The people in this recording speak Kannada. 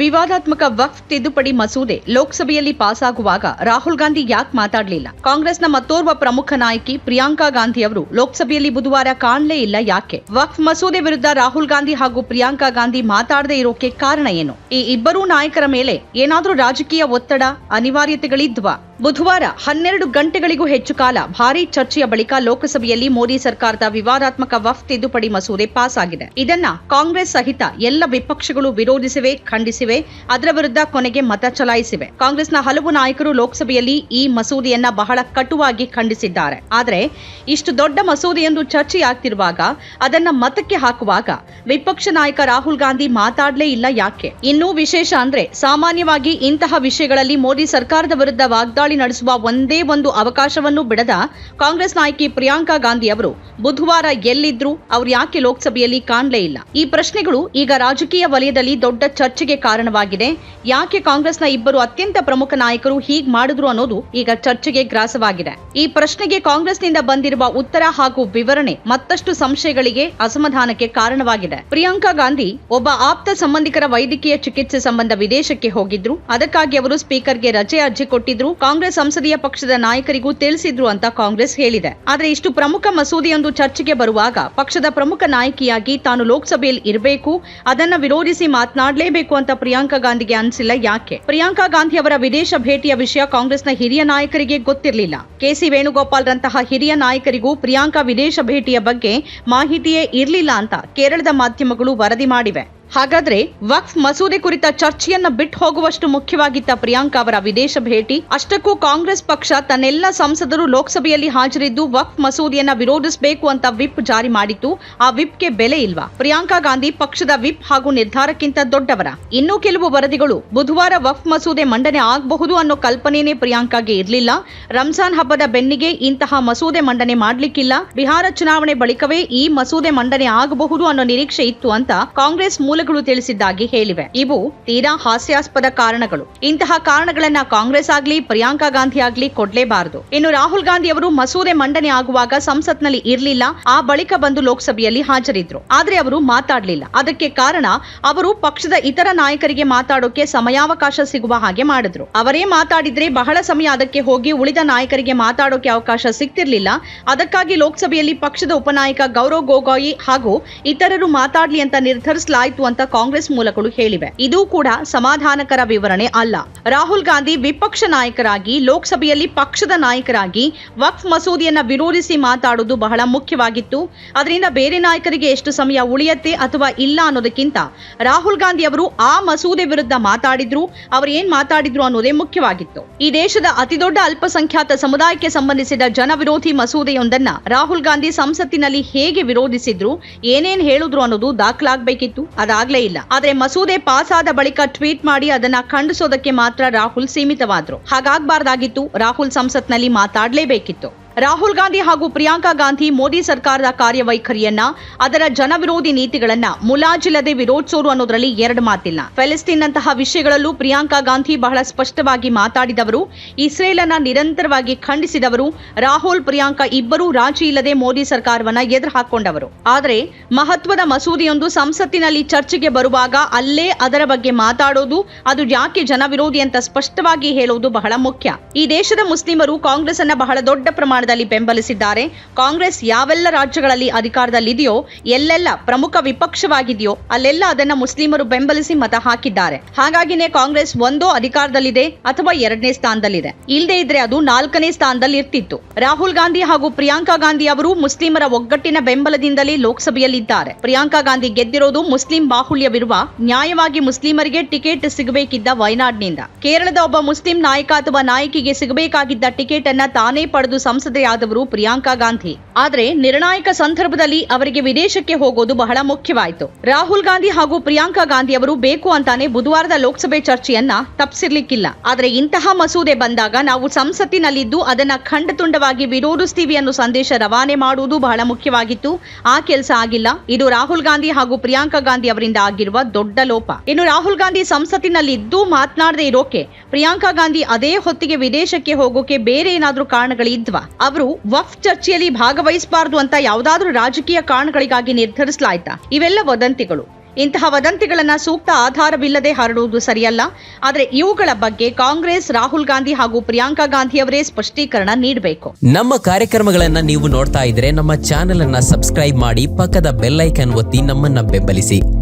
ವಿವಾದಾತ್ಮಕ ವಕ್ಫ್ ತಿದ್ದುಪಡಿ ಮಸೂದೆ ಲೋಕಸಭೆಯಲ್ಲಿ ಪಾಸಾಗುವಾಗ ರಾಹುಲ್ ಗಾಂಧಿ ಯಾಕೆ ಮಾತಾಡಲಿಲ್ಲ? ಕಾಂಗ್ರೆಸ್ನ ಮತ್ತೋರ್ವ ಪ್ರಮುಖ ನಾಯಕಿ ಪ್ರಿಯಾಂಕಾ ಗಾಂಧಿ ಅವರು ಲೋಕಸಭೆಯಲ್ಲಿ ಬುಧವಾರ ಕಾಣಲೇ ಇಲ್ಲ ಯಾಕೆ? ವಕ್ಫ್ ಮಸೂದೆ ವಿರುದ್ಧ ರಾಹುಲ್ ಗಾಂಧಿ ಹಾಗೂ ಪ್ರಿಯಾಂಕಾ ಗಾಂಧಿ ಮಾತಾಡದೇ ಇರೋಕೆ ಕಾರಣ ಏನು? ಈ ಇಬ್ಬರೂ ನಾಯಕರ ಮೇಲೆ ಏನಾದರೂ ರಾಜಕೀಯ ಒತ್ತಡ, ಅನಿವಾರ್ಯತೆಗಳಿದ್ವಾ? ಬುಧವಾರ ಹನ್ನೆರಡು ಗಂಟೆಗಳಿಗೂ ಹೆಚ್ಚು ಕಾಲ ಭಾರೀ ಚರ್ಚೆಯ ಬಳಿಕ ಲೋಕಸಭೆಯಲ್ಲಿ ಮೋದಿ ಸರ್ಕಾರದ ವಿವಾದಾತ್ಮಕ ವಫ್ ತಿದ್ದುಪಡಿ ಮಸೂದೆ ಪಾಸ್ ಆಗಿದೆ ಇದನ್ನ ಕಾಂಗ್ರೆಸ್ ಸಹಿತ ಎಲ್ಲ ವಿಪಕ್ಷಗಳು ವಿರೋಧಿಸಿವೆ, ಖಂಡಿಸಿವೆ, ಅದರ ವಿರುದ್ಧ ಕೊನೆಗೆ ಮತ ಚಲಾಯಿಸಿವೆ. ಕಾಂಗ್ರೆಸ್ನ ಹಲವು ನಾಯಕರು ಲೋಕಸಭೆಯಲ್ಲಿ ಈ ಮಸೂದೆಯನ್ನ ಬಹಳ ಕಟುವಾಗಿ ಖಂಡಿಸಿದ್ದಾರೆ. ಆದರೆ ಇಷ್ಟು ದೊಡ್ಡ ಮಸೂದೆಯೊಂದು ಚರ್ಚೆಯಾಗ್ತಿರುವಾಗ ಅದನ್ನ ಮತಕ್ಕೆ ಹಾಕುವಾಗ ವಿಪಕ್ಷ ನಾಯಕ ರಾಹುಲ್ ಗಾಂಧಿ ಮಾತಾಡಲೇ ಇಲ್ಲ ಯಾಕೆ? ಇನ್ನೂ ವಿಶೇಷ ಅಂದ್ರೆ ಸಾಮಾನ್ಯವಾಗಿ ಇಂತಹ ವಿಷಯಗಳಲ್ಲಿ ಮೋದಿ ಸರ್ಕಾರದ ವಿರುದ್ಧ ವಾಗ್ದಾಳಿ ನಡೆಸುವ ಒಂದೇ ಒಂದು ಅವಕಾಶವನ್ನು ಬಿಡದ ಕಾಂಗ್ರೆಸ್ ನಾಯಕಿ ಪ್ರಿಯಾಂಕಾ ಗಾಂಧಿ ಅವರು, ಬುಧವಾರ ಎಲ್ಲಿದ್ರು, ಅವರು ಯಾಕೆ ಲೋಕಸಭೆಯಲ್ಲಿ ಕಾಣಲೇ ಇಲ್ಲ? ಈ ಪ್ರಶ್ನೆಗಳು ಈಗ ರಾಜಕೀಯ ವಲಯದಲ್ಲಿ ದೊಡ್ಡ ಚರ್ಚೆಗೆ ಕಾರಣವಾಗಿದೆ. ಯಾಕೆ ಕಾಂಗ್ರೆಸ್ನ ಇಬ್ಬರು ಅತ್ಯಂತ ಪ್ರಮುಖ ನಾಯಕರು ಹೀಗ್ ಮಾಡಿದ್ರು ಅನ್ನೋದು ಈಗ ಚರ್ಚೆಗೆ ಗ್ರಾಸವಾಗಿದೆ. ಈ ಪ್ರಶ್ನೆಗೆ ಕಾಂಗ್ರೆಸ್ನಿಂದ ಬಂದಿರುವ ಉತ್ತರ ಹಾಗೂ ವಿವರಣೆ ಮತ್ತಷ್ಟು ಸಂಶಯಗಳಿಗೆ ಅಸಮಾಧಾನಕ್ಕೆ ಕಾರಣವಾಗಿದೆ. ಪ್ರಿಯಾಂಕಾ ಗಾಂಧಿ ಒಬ್ಬ ಆಪ್ತ ಸಂಬಂಧಿಕರ ವೈದ್ಯಕೀಯ ಚಿಕಿತ್ಸೆ ಸಂಬಂಧ ವಿದೇಶಕ್ಕೆ ಹೋಗಿದ್ರು. ಅದಕ್ಕಾಗಿ ಅವರು ಸ್ಪೀಕರ್ಗೆ ರಜೆ ಅರ್ಜಿ ಕೊಟ್ಟಿದ್ರು. ಕಾಂಗ್ರೆಸ್ ಸಂಸದೀಯ ಪಕ್ಷದ ನಾಯಕರಿಗೂ ತಿಳಿಸಿದ್ರು ಅಂತ ಕಾಂಗ್ರೆಸ್ ಹೇಳಿದೆ. ಆದರೆ ಇಷ್ಟು ಪ್ರಮುಖ ಮಸೂದೆಯೊಂದು ಚರ್ಚೆಗೆ ಬರುವಾಗ ಪಕ್ಷದ ಪ್ರಮುಖ ನಾಯಕಿಯಾಗಿ ತಾನು ಲೋಕಸಭೆಯಲ್ಲಿ ಇರಬೇಕು, ಅದನ್ನ ವಿರೋಧಿಸಿ ಮಾತನಾಡಲೇಬೇಕು ಅಂತ ಪ್ರಿಯಾಂಕಾ ಗಾಂಧಿಗೆ ಅನಿಸಿಲ್ಲ ಯಾಕೆ? ಪ್ರಿಯಾಂಕಾ ಗಾಂಧಿ ಅವರ ವಿದೇಶ ಭೇಟಿಯ ವಿಷಯ ಕಾಂಗ್ರೆಸ್ನ ಹಿರಿಯ ನಾಯಕರಿಗೆ ಗೊತ್ತಿರಲಿಲ್ಲ. ಕೆಸಿ ವೇಣುಗೋಪಾಲ್ ರಂತಹ ಹಿರಿಯ ನಾಯಕರಿಗೂ ಪ್ರಿಯಾಂಕಾ ವಿದೇಶ ಭೇಟಿಯ ಬಗ್ಗೆ ಮಾಹಿತಿಯೇ ಇರಲಿಲ್ಲ ಅಂತ ಕೇರಳದ ಮಾಧ್ಯಮಗಳು ವರದಿ ಮಾಡಿವೆ. ಹಾಗಾದ್ರೆ ವಕ್ಫ್ ಮಸೂದೆ ಕುರಿತ ಚರ್ಚೆಯನ್ನ ಬಿಟ್ಟು ಹೋಗುವಷ್ಟು ಮುಖ್ಯವಾಗಿತ್ತ ಪ್ರಿಯಾಂಕಾ ಅವರ ವಿದೇಶ ಭೇಟಿ? ಅಷ್ಟಕ್ಕೂ ಕಾಂಗ್ರೆಸ್ ಪಕ್ಷ ತನ್ನೆಲ್ಲ ಸಂಸದರು ಲೋಕಸಭೆಯಲ್ಲಿ ಹಾಜರಿದ್ದು ವಕ್ಫ್ ಮಸೂದೆಯನ್ನ ವಿರೋಧಿಸಬೇಕು ಅಂತ ವಿಪ್ ಜಾರಿ ಮಾಡಿತ್ತು. ಆ ವಿಪ್ಗೆ ಬೆಲೆ ಇಲ್ವಾ? ಪ್ರಿಯಾಂಕಾ ಗಾಂಧಿ ಪಕ್ಷದ ವಿಪ್ ಹಾಗೂ ನಿರ್ಧಾರಕ್ಕಿಂತ ದೊಡ್ಡವರ? ಇನ್ನೂ ಕೆಲವು ವರದಿಗಳು. ಬುಧವಾರ ವಕ್ಫ್ ಮಸೂದೆ ಮಂಡನೆ ಆಗಬಹುದು ಅನ್ನೋ ಕಲ್ಪನೆನೇ ಪ್ರಿಯಾಂಕಾಗೆ ಇರಲಿಲ್ಲ. ರಂಜಾನ್ ಹಬ್ಬದ ಬೆನ್ನಿಗೆ ಇಂತಹ ಮಸೂದೆ ಮಂಡನೆ ಮಾಡ್ಲಿಕ್ಕಿಲ್ಲ. ಬಿಹಾರ ಚುನಾವಣೆ ಬಳಿಕವೇ ಈ ಮಸೂದೆ ಮಂಡನೆ ಆಗಬಹುದು ಅನ್ನೋ ನಿರೀಕ್ಷೆ ಇತ್ತು ಅಂತ ಕಾಂಗ್ರೆಸ್ ಮೂಲಗಳು ತಿಳಿಸಿದ್ದಾಗಿ ಹೇಳಿವೆ. ಇವು ತೀರಾ ಹಾಸ್ಯಾಸ್ಪದ ಕಾರಣಗಳು. ಇಂತಹ ಕಾರಣಗಳನ್ನ ಕಾಂಗ್ರೆಸ್ ಆಗ್ಲಿ, ಪ್ರಿಯಾಂಕಾ ಗಾಂಧಿ ಆಗ್ಲಿ ಕೊಡ್ಲೇಬಾರದು. ಇನ್ನು ರಾಹುಲ್ ಗಾಂಧಿ ಅವರು ಮಸೂದೆ ಮಂಡನೆ ಆಗುವಾಗ ಸಂಸತ್ನಲ್ಲಿ ಇರಲಿಲ್ಲ, ಆ ಬಳಿಕ ಬಂದು ಲೋಕಸಭೆಯಲ್ಲಿ ಹಾಜರಿದ್ರು. ಆದ್ರೆ ಅವರು ಮಾತಾಡಲಿಲ್ಲ. ಅದಕ್ಕೆ ಕಾರಣ ಅವರು ಪಕ್ಷದ ಇತರ ನಾಯಕರಿಗೆ ಮಾತಾಡೋಕೆ ಸಮಯಾವಕಾಶ ಸಿಗುವ ಹಾಗೆ ಮಾಡಿದ್ರು. ಅವರೇ ಮಾತಾಡಿದ್ರೆ ಬಹಳ ಸಮಯ ಅದಕ್ಕೆ ಹೋಗಿ ಉಳಿದ ನಾಯಕರಿಗೆ ಮಾತಾಡೋಕೆ ಅವಕಾಶ ಸಿಗ್ತಿರ್ಲಿಲ್ಲ. ಅದಕ್ಕಾಗಿ ಲೋಕಸಭೆಯಲ್ಲಿ ಪಕ್ಷದ ಉಪನಾಯಕ ಗೌರವ್ ಗೊಗೋಯಿ ಹಾಗೂ ಇತರರು ಮಾತಾಡ್ಲಿ ಅಂತ ನಿರ್ಧರಿಸಲಾಯಿತು ಅಂತ ಕಾಂಗ್ರೆಸ್ ಮೂಲಗಳು ಹೇಳಿವೆ. ಇದು ಕೂಡ ಸಮಾಧಾನಕರ ವಿವರಣೆ ಅಲ್ಲ. ರಾಹುಲ್ ಗಾಂಧಿ ವಿಪಕ್ಷ ನಾಯಕರಾಗಿ, ಲೋಕಸಭೆಯಲ್ಲಿ ಪಕ್ಷದ ನಾಯಕರಾಗಿ, ವಕ್ಫ್ ಮಸೂದೆಯನ್ನ ವಿರೋಧಿಸಿ ಮಾತಾಡುವುದು ಬಹಳ ಮುಖ್ಯವಾಗಿತ್ತು. ಅದರಿಂದ ಬೇರೆ ನಾಯಕರಿಗೆ ಎಷ್ಟು ಸಮಯ ಉಳಿಯತ್ತೆ ಅಥವಾ ಇಲ್ಲ ಅನ್ನೋದಕ್ಕಿಂತ ರಾಹುಲ್ ಗಾಂಧಿ ಅವರು ಆ ಮಸೂದೆ ವಿರುದ್ಧ ಮಾತಾಡಿದ್ರು, ಅವರು ಏನ್ ಮಾತಾಡಿದ್ರು ಅನ್ನೋದೇ ಮುಖ್ಯವಾಗಿತ್ತು. ಈ ದೇಶದ ಅತಿದೊಡ್ಡ ಅಲ್ಪಸಂಖ್ಯಾತ ಸಮುದಾಯಕ್ಕೆ ಸಂಬಂಧಿಸಿದ ಜನವಿರೋಧಿ ಮಸೂದೆಯೊಂದನ್ನ ರಾಹುಲ್ ಗಾಂಧಿ ಸಂಸತ್ತಿನಲ್ಲಿ ಹೇಗೆ ವಿರೋಧಿಸಿದ್ರು, ಏನೇನ್ ಹೇಳಿದ್ರು ಅನ್ನೋದು ದಾಖಲಾಗಬೇಕಿತ್ತು. ಅದಾಗ್ಲೇ ಇಲ್ಲ. ಆದ್ರೆ ಮಸೂದೆ ಪಾಸ್ ಆದ ಬಳಿಕ ಟ್ವೀಟ್ ಮಾಡಿ ಅದನ್ನ ಖಂಡಿಸೋದಕ್ಕೆ ಮಾತ್ರ ರಾಹುಲ್ ಸೀಮಿತವಾದ್ರು. ಹಾಗಾಗ್ಬಾರ್ದಾಗಿತ್ತು. ರಾಹುಲ್ ಸಂಸತ್ನಲ್ಲಿ ಮಾತಾಡಲೇಬೇಕಿತ್ತು. ರಾಹುಲ್ ಗಾಂಧಿ ಹಾಗೂ ಪ್ರಿಯಾಂಕಾ ಗಾಂಧಿ ಮೋದಿ ಸರ್ಕಾರದ ಕಾರ್ಯವೈಖರಿಯನ್ನ, ಅದರ ಜನವಿರೋಧಿ ನೀತಿಗಳನ್ನ ಮುಲಾಜಿಲ್ಲದೆ ವಿರೋಧಿಸೋರು ಅನ್ನೋದರಲ್ಲಿ ಎರಡು ಮಾತಿಲ್ಲ. ಫೆಲಿಸ್ತೀನ್ನಂತಹ ವಿಷಯಗಳಲ್ಲೂ ಪ್ರಿಯಾಂಕಾ ಗಾಂಧಿ ಬಹಳ ಸ್ಪಷ್ಟವಾಗಿ ಮಾತಾಡಿದವರು ಇಸ್ರೇಲ್ ಅನ್ನ ನಿರಂತರವಾಗಿ ಖಂಡಿಸಿದವರು, ರಾಹುಲ್, ಪ್ರಿಯಾಂಕಾ ಇಬ್ಬರೂ ರಾಜಿ ಇಲ್ಲದೆ ಮೋದಿ ಸರ್ಕಾರವನ್ನ ಎದುರು ಹಾಕೊಂಡವರು ಆದರೆ, ಮಹತ್ವದ ಮಸೂದೆಯೊಂದು ಸಂಸತ್ತಿನಲ್ಲಿ ಚರ್ಚೆಗೆ ಬರುವಾಗ ಅಲ್ಲೇ ಅದರ ಬಗ್ಗೆ ಮಾತಾಡೋದು, ಅದು ಯಾಕೆ ಜನವಿರೋಧಿ ಅಂತ ಸ್ಪಷ್ಟವಾಗಿ ಹೇಳೋದು ಬಹಳ ಮುಖ್ಯ. ಈ ದೇಶದ ಮುಸ್ಲಿಮರು ಕಾಂಗ್ರೆಸ್ ಅನ್ನ ಬಹಳ ದೊಡ್ಡ ಪ್ರಮಾಣದಲ್ಲಿ ಬೆಂಬಲಿಸಿದ್ದಾರೆ. ಕಾಂಗ್ರೆಸ್ ಯಾವೆಲ್ಲ ರಾಜ್ಯಗಳಲ್ಲಿ ಅಧಿಕಾರದಲ್ಲಿದೆಯೋ, ಎಲ್ಲೆಲ್ಲ ಪ್ರಮುಖ ವಿಪಕ್ಷವಾಗಿದೆಯೋ, ಅಲ್ಲೆಲ್ಲ ಅದನ್ನ ಮುಸ್ಲಿಮರು ಬೆಂಬಲಿಸಿ ಮತ ಹಾಕಿದ್ದಾರೆ. ಹಾಗಾಗಿನೇ ಕಾಂಗ್ರೆಸ್ ಒಂದೋ ಅಧಿಕಾರದಲ್ಲಿದೆ ಅಥವಾ ಎರಡನೇ ಸ್ಥಾನದಲ್ಲಿದೆ. ಇಲ್ಲದೆ ಇದ್ರೆ ಅದು ನಾಲ್ಕನೇ ಸ್ಥಾನದಲ್ಲಿ ಇರ್ತಿತ್ತು ರಾಹುಲ್ ಗಾಂಧಿ ಹಾಗೂ ಪ್ರಿಯಾಂಕಾ ಗಾಂಧಿ ಅವರು ಮುಸ್ಲಿಮರ ಒಗ್ಗಟ್ಟಿನ ಬೆಂಬಲದಿಂದಲೇ ಲೋಕಸಭೆಯಲ್ಲಿದ್ದಾರೆ. ಪ್ರಿಯಾಂಕಾ ಗಾಂಧಿ ಗೆದ್ದಿರೋದು ಮುಸ್ಲಿಂ ಬಾಹುಳ್ಯವಿರುವ ನ್ಯಾಯವಾಗಿ ಮುಸ್ಲಿಮರಿಗೆ ಟಿಕೆಟ್ ಸಿಗಬೇಕಿದ್ದ ವಯನಾಡ್ನಿಂದ. ಕೇರಳದ ಒಬ್ಬ ಮುಸ್ಲಿಂ ನಾಯಕ ಅಥವಾ ನಾಯಕಿಗೆ ಸಿಗಬೇಕಾಗಿದ್ದ ಟಿಕೆಟ್ ಅನ್ನ ತಾನೇ ಪಡೆದು ಸಂಸದೆಯಾದವರು ಪ್ರಿಯಾಂಕಾ ಗಾಂಧಿ. ಆದರೆ ನಿರ್ಣಾಯಕ ಸಂದರ್ಭದಲ್ಲಿ ಅವರಿಗೆ ವಿದೇಶಕ್ಕೆ ಹೋಗೋದು ಬಹಳ ಮುಖ್ಯವಾಯಿತು. ರಾಹುಲ್ ಗಾಂಧಿ ಹಾಗೂ ಪ್ರಿಯಾಂಕಾ ಗಾಂಧಿ ಅವರು ಬೇಕು ಅಂತಾನೆ ಬುಧವಾರದ ಲೋಕಸಭೆ ಚರ್ಚೆಯನ್ನ ತಪ್ಪಿಸಿರ್ಲಿಕ್ಕಿಲ್ಲ. ಆದರೆ ಇಂತಹ ಮಸೂದೆ ಬಂದಾಗ ನಾವು ಸಂಸತ್ತಿನಲ್ಲಿದ್ದು ಅದನ್ನ ಖಂಡತುಂಡವಾಗಿ ವಿರೋಧಿಸ್ತೀವಿ ಅನ್ನೋ ಸಂದೇಶ ರವಾನೆ ಮಾಡುವುದು ಬಹಳ ಮುಖ್ಯವಾಗಿತ್ತು. ಆ ಕೆಲಸ ಆಗಿಲ್ಲ. ಇದು ರಾಹುಲ್ ಗಾಂಧಿ ಹಾಗೂ ಪ್ರಿಯಾಂಕಾ ಗಾಂಧಿ ಅವರಿಂದ ಆಗಿರುವ ದೊಡ್ಡ ಲೋಪ. ಇನ್ನು ರಾಹುಲ್ ಗಾಂಧಿ ಸಂಸತ್ತಿನಲ್ಲಿದ್ದು ಮಾತನಾಡದೇ ಇರೋಕೆ, ಪ್ರಿಯಾಂಕಾ ಗಾಂಧಿ ಅದೇ ಹೊತ್ತಿಗೆ ವಿದೇಶಕ್ಕೆ ಹೋಗೋಕೆ ಬೇರೆ ಏನಾದ್ರೂ ಕಾರಣಗಳಿದ್ವಾ? ಅವರು ವಫ್ ಚರ್ಚೆಯಲ್ಲಿ ಭಾಗವಹಿಸಬಾರದು ಅಂತ ಯಾವುದಾದ್ರೂ ರಾಜಕೀಯ ಕಾರಣಗಳಿಗಾಗಿ ನಿರ್ಧರಿಸಲಾಯ್ತಾ? ಇವೆಲ್ಲ ವದಂತಿಗಳು. ಇಂತಹ ವದಂತಿಗಳನ್ನ ಸೂಕ್ತ ಆಧಾರವಿಲ್ಲದೆ ಹರಡುವುದು ಸರಿಯಲ್ಲ. ಆದರೆ ಇವುಗಳ ಬಗ್ಗೆ ಕಾಂಗ್ರೆಸ್, ರಾಹುಲ್ ಗಾಂಧಿ ಹಾಗೂ ಪ್ರಿಯಾಂಕಾ ಗಾಂಧಿ ಅವರೇ ಸ್ಪಷ್ಟೀಕರಣ ನೀಡಬೇಕು. ನಮ್ಮ ಕಾರ್ಯಕ್ರಮಗಳನ್ನ ನೀವು ನೋಡ್ತಾ ಇದ್ರೆ ನಮ್ಮ ಚಾನೆಲ್ ಅನ್ನ ಸಬ್ಸ್ಕ್ರೈಬ್ ಮಾಡಿ ಪಕ್ಕದ ಬೆಲ್ಲೈಕನ್ ಒತ್ತಿ ನಮ್ಮನ್ನ ಬೆಂಬಲಿಸಿ.